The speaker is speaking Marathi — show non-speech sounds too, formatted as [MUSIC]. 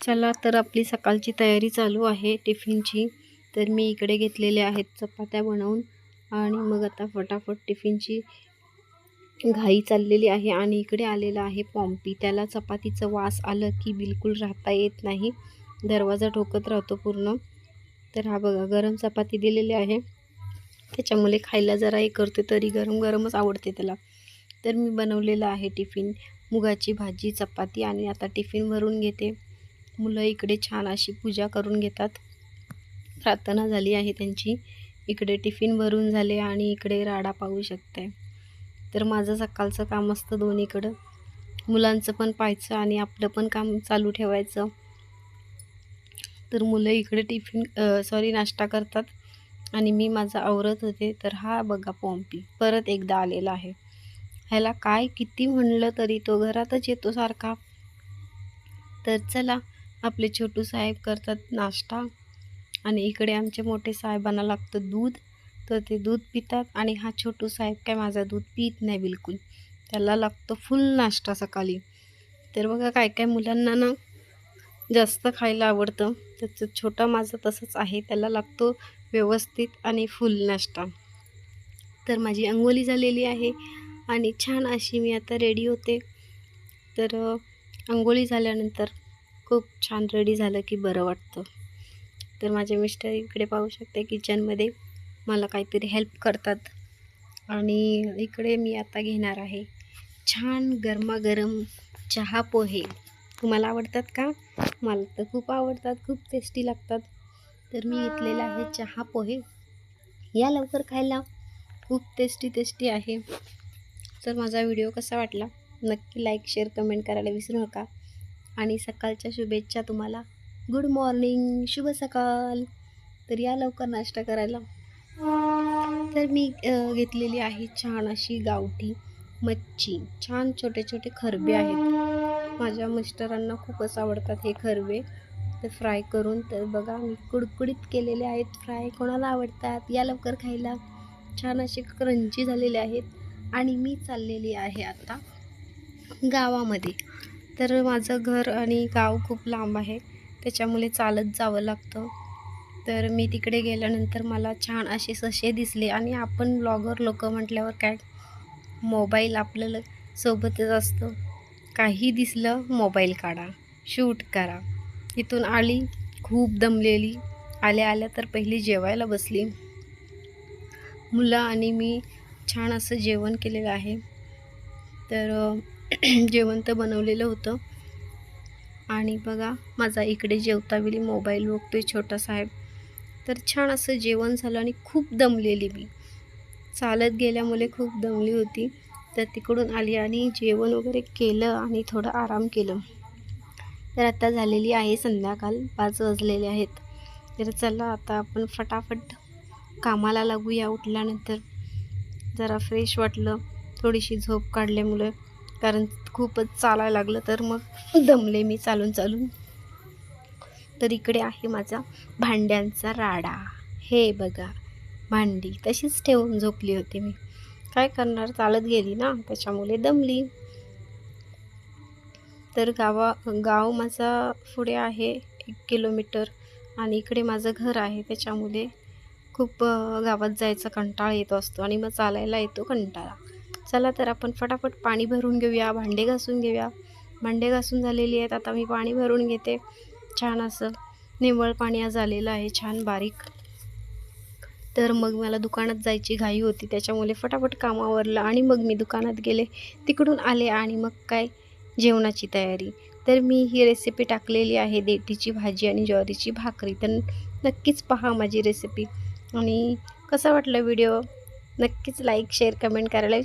चला तर आपली सकाळची तयारी चालू आहे टिफिनची. तर मी इकडे घेतलेल्या आहेत चपात्या बनवून आणि मग आता फटाफट टिफिनची घाई चाललेली आहे आणि इकडे आलेला आहे पॉम्पी. त्याला चपातीचं वास आलं की बिलकुल राहता येत नाही. दरवाजा ठोकत राहतो पूर्ण. तर हा बघा गरम चपाती दिलेली आहे. त्याच्यामुळे खायला जरा हे करते तरी गरम गरमच आवडते त्याला. तर मी बनवलेलं आहे टिफिन. मुगाची भाजी चपाती आणि आता टिफिन भरून घेते. मुलं इकडे छान अशी पूजा करून घेतात. प्रार्थना झाली आहे त्यांची. इकडे टिफिन भरून झाले आणि इकडे राडा पाहू शकते तर माझं सकाळचं काम असतं दोन्हीकडं. मुलांचं पण पाहायचं आणि आपलं पण काम चालू ठेवायचं. तर मुलं इकडे टिफिन सॉरी नाश्ता करतात आणि मी माझा आवरत होते. तर हा बघा पॉम्पी परत एकदा आलेला आहे. ह्याला काय किती म्हणलं तरी तो घरातच येतो सारखा. तर चला आपले छोटू साहेब करतात नाश्ता आणि इकडे आमचे मोठे साहेबांना लागतं दूध. तर ते दूध पितात आणि हा छोटू साहेब काय माझा दूध पित नाही बिलकुल. त्याला लागतो फुल नाश्ता सकाळी. तर बघा काय काय मुलांना ना जास्त खायला आवडतं. त्याचं छोटा माझं तसंच आहे. त्याला लागतो व्यवस्थित आणि फुल नाश्ता. तर माझी अंघोळी झालेली आहे आणि छान अशी मी आता रेडी होते. तर अंघोळी झाल्यानंतर खूप छान रेडी झालं की बरं वाटतं. तर माझे मिस्टर इकडे पाहू शकते किचनमध्ये. मला काहीतरी हेल्प करतात. आणि इकडे मी आता घेणार आहे छान गरमागरम चहा पोहे. तुम्हाला आवडतात का? मला तर खूप आवडतात खूप टेस्टी लागतात. तर मी घेतलेला आहे चहा पोहे. या लवकर खायला खूप टेस्टी टेस्टी आहे. तर माझा व्हिडिओ कसा वाटला? नक्की लाईक शेअर कमेंट करायला विसरू नका. आणि सकाळच्या शुभेच्छा तुम्हाला. गुड मॉर्निंग शुभ सकाळ तर या लवकर नाश्ता करायला. तर मी घेतलेली आहे छान अशी गावठी मच्छी. छान छोटे छोटे खरबे आहेत. माझ्या मिस्टरांना खूपच आवडतात हे खरबे. तर फ्राय करून तर बघा मी कुडकुडीत केलेले आहेत. फ्राय कोणाला आवडतात? या लवकर खायला. छान असे क्रंची झालेले आहेत. आणि मी चाललेली आहे आता गावामध्ये. तर माझं घर आणि गाव खूप लांब आहे. त्याच्यामुळे चालत जावं लागतं. तर मी तिकडे गेल्यानंतर मला छान असे ससे दिसले आणि आपण ब्लॉगर लोक म्हटल्यावर काय? मोबाईल आपल्याला सोबतच असतं. काही दिसलं मोबाईल काढा. शूट करा. इथून आली खूप दमलेली. आल्या आल्या तर पहिली जेवायला बसली. मुलं आणि मी छान असं जेवण केलेलं आहे. तर [CLEARS THROAT] जेवण तर बनवलेलं होतं. आणि बघा माझा इकडे जेवतावेळी मोबाईल बघतोय छोटा साहेब. तर छान असं जेवण झालं आणि खूप दमलेली मी. चालत गेल्यामुळे खूप दमली होती. तर तिकडून आली आणि जेवण वगैरे केलं आणि थोडं आराम केलं. तर आता झालेली आहे संध्याकाळ पाच वाजलेले आहेत. तर चला आता आपण फटाफट कामाला लागूया. उठल्यानंतर जरा फ्रेश वाटलं. थोडीशी झोप काढल्यामुळे कारण खूपच चालायला लागलं तर मग दमले मी चालून चालून. तर इकडे आहे माझा भांड्यांचा राडा. हे बघा भांडी. तशीच ठेवून झोपली होती मी. काय करणार? चालत गेली ना त्याच्यामुळे दमली. तर गावा गाव माझा पुढे आहे एक किलोमीटर. आणि इकडे माझं घर आहे त्याच्यामुळे खूप गावात जायचा कंटाळा येतो असतो आणि मग चालायला येतो कंटाळा. चला तर आपण फटाफट पाणी भरून घेऊया भांडे घासून घेऊया. भांडे घासून झालेली आहेत आता मी पाणी भरून घेते. छान असं निव्वळ पाणी आज आलेलं आहे छान बारीक. तर मग मला दुकानात जायची घाई होती त्याच्यामुळे फटाफट कामावरलं आणि मग मी दुकानात गेले. तिकडून आले आणि मग काय? जेवणाची तयारी. तर मी ही रेसिपी टाकलेली आहे देठीची भाजी आणि ज्वारीची भाकरी. तर नक्कीच पहा माझी रेसिपी आणि कसा वाटला व्हिडिओ नक्कीच लाईक शेअर कमेंट करायला